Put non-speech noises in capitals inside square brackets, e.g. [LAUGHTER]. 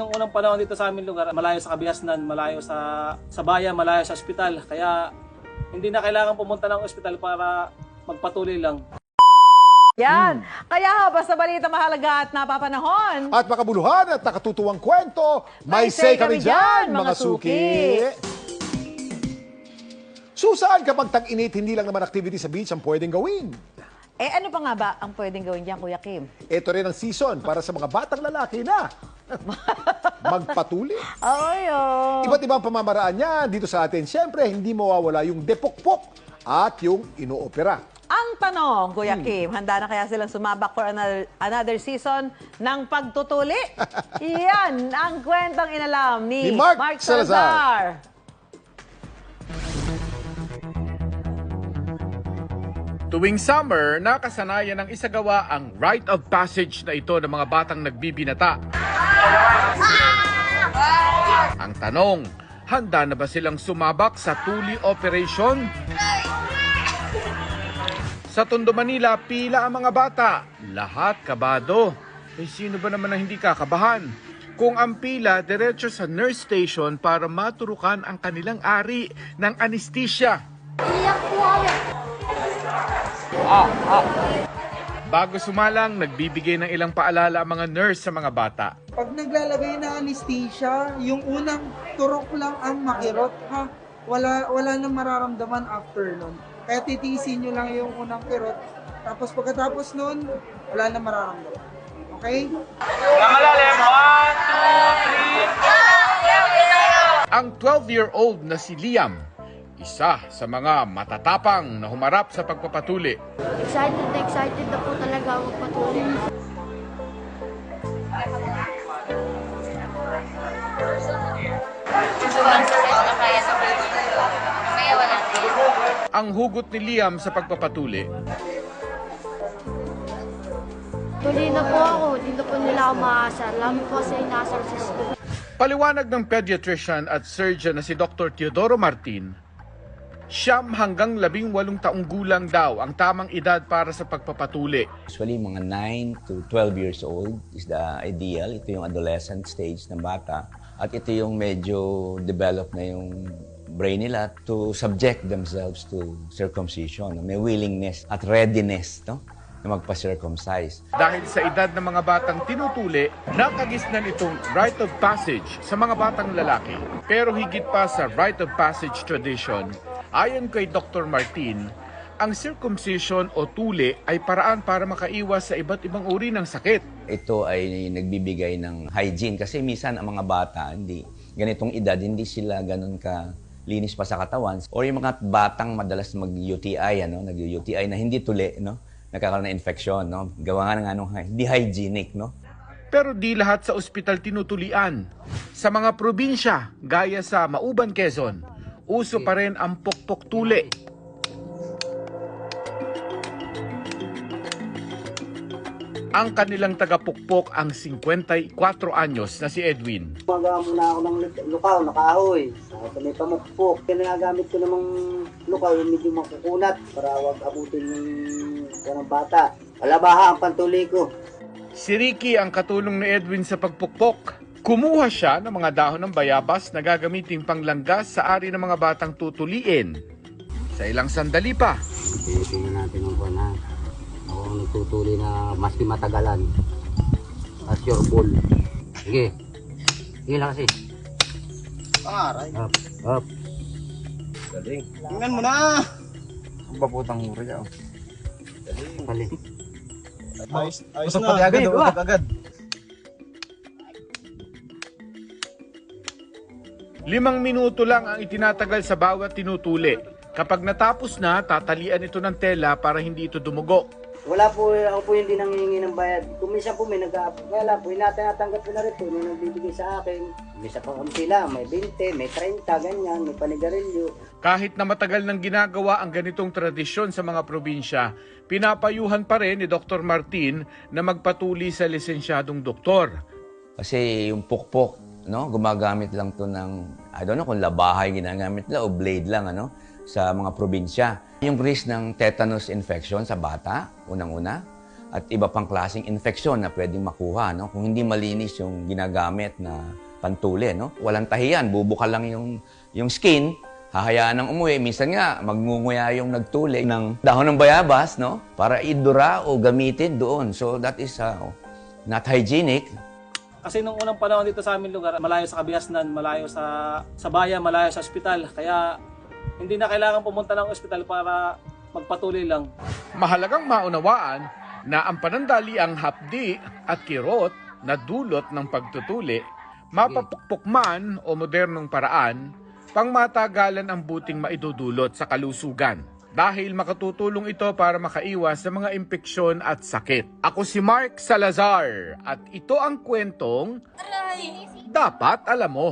Nung unang panahon dito sa aming lugar, malayo sa kabihasnan, malayo sa, sa bayan, malayo sa ospital. Kaya hindi na kailangan pumunta ng ospital para magpatuloy lang. Yan. Kaya basta balita mahalaga at napapanahon. At makabuluhan at nakatutuwang kwento, may say kami dyan, mga suki. Susaan kapag tag-init, hindi lang naman activity sa beach ang pwedeng gawin. Eh ano pa nga ba ang pwedeng gawin dyan, Kuya Kim? Ito rin ang season para sa mga batang lalaki na [LAUGHS] magpatuli. Ay, oh. Iba't ibang pamamaraan niya dito sa atin. Siyempre, hindi mawawala yung depokpok at yung inoopera. Ang tanong, Kuya Hmm. Kim, handa na kaya silang sumabak for another, another season ng pagtutuli? [LAUGHS] Yan ang kwentong inalam ni, Ni Mark Salazar. Salazar. Tuwing summer, nakasanayan ng isagawa ang rite of passage na ito ng mga batang nagbibinata. Ang tanong, handa na ba silang sumabak sa tuli operation? Sa Tondo, Manila, pila ang mga bata. Lahat kabado. Eh, sino ba naman ang hindi kakabahan? Kung ang pila, diretso sa nurse station para maturukan ang kanilang ari ng anesthesia. Bago sumalang, nagbibigay ng ilang paalala ang mga nurse sa mga bata. Pag naglalagay ng anesthesia, yung unang turok lang ang makirot, ha? Wala, wala nang mararamdaman after nun. Kaya titiisin nyo lang yung unang kirot. Tapos pagkatapos nun, wala nang mararamdaman. Okay? Ang 12-year-old na si Liam, isa sa mga matatapang na humarap sa pagpapatuli. Excited na excited na po talaga ako patuloy. Ang hugot ni Liam sa pagpapatuli, Tuloy na po ako, na po nila ako maasar. Lami po kasi inasar sa school. paliwanag ng pediatrician at surgeon na si Dr. Teodoro Martin, siyam hanggang labing walong taong gulang daw ang tamang edad para sa pagpapatuli. Usually, mga 9 to 12 years old is the ideal. Ito yung adolescent stage ng bata. At ito yung medyo develop na yung brain nila to subject themselves to circumcision. May willingness at readiness no? na magpa-circumcise. Dahil sa edad ng mga batang tinutuli, nakagisnan itong rite of passage sa mga batang lalaki. Pero higit pa sa rite of passage tradition, ayon kay Dr. Martin, ang circumcision o tuli ay paraan para makaiwas sa iba't ibang uri ng sakit. Ito ay nagbibigay ng hygiene kasi minsan ang mga bata, hindi, ganitong edad, hindi sila ganun ka linis pa sa katawan. Or yung mga batang madalas mag-UTI, ano, nag-UTI na hindi tuli, no? nagkakaroon ng infection, no? Gawa nga ng anong, hindi hygienic, no? Pero di lahat sa ospital tinutulian. Sa mga probinsya, gaya sa Mauban, Quezon, uso pa rin ang pokpok tuli. Ang kanilang tagapukpok ang 54 anyos na si Edwin. Gumagawa muna ako ng lukaw, nakahoy. Tapos may pamukpok. Kinagamit ko namang lukaw yung medyo makukunat para wag abutin yung kanang bata. Alabaha ang pantuli ko. Si Ricky ang katulong ni Edwin sa pagpukpok. Kumuha siya ng mga dahon ng bayabas na gagamiting panglanggas sa ari ng mga batang tutuliin. Sa ilang sandali pa, Tingnan natin ang buwan ha. Ako ang nagtutuli na maski matagalan. At your ball. Sige. Sige lang kasi. Aray. Up, up. Tingnan mo na! Baputang mura dyan. Kali. Ayos, ayos na. agad, usap agad. Limang minuto lang ang itinatagal sa bawat tinutuli. Kapag natapos na, tatalian ito ng tela para hindi ito dumugo. Wala po, ako po hindi nangihingi ng bayad. Kung minsan po may nag kaya lang po, inatanggap ko na rin po, may nagbibigay sa akin. May sa pakampi lang, may 20, may 30, ganyan, may panigarilyo. Kahit na matagal nang ginagawa ang ganitong tradisyon sa mga probinsya, pinapayuhan pa rin ni Dr. Martin na magpatuli sa lisensyadong doktor. Kasi yung pukpok, no, gumagamit lang to ng, I don't know kung labahay ginagamit nila o blade lang, ano, sa mga probinsya. Yung risk ng tetanus infection sa bata, unang-una. at iba pang klaseng infeksyon na pwedeng makuha. No? Kung hindi malinis yung ginagamit na pantuli, no? walang tahiyan, bubuka lang yung, yung skin, hahayaan ng umuwi. Minsan nga, magngunguya yung nagtuli ng dahon ng bayabas no? para idura o gamitin doon. So that is uh, not hygienic. Kasi nung unang panahon dito sa aming lugar, malayo sa kabihasnan, malayo sa, sa bayan, malayo sa ospital. Kaya hindi na kailangan pumunta ng ospital para magpatuloy lang. Mahalagang maunawaan na ang panandaliang hapdi at kirot na dulot ng pagtutuli, mapapukpok man o modernong paraan, pangmatagalan ang buting maidudulot sa kalusugan. Dahil makatutulong ito para makaiwas sa mga impeksyon at sakit. Ako si Mark Salazar at ito ang kwentong dapat alam mo.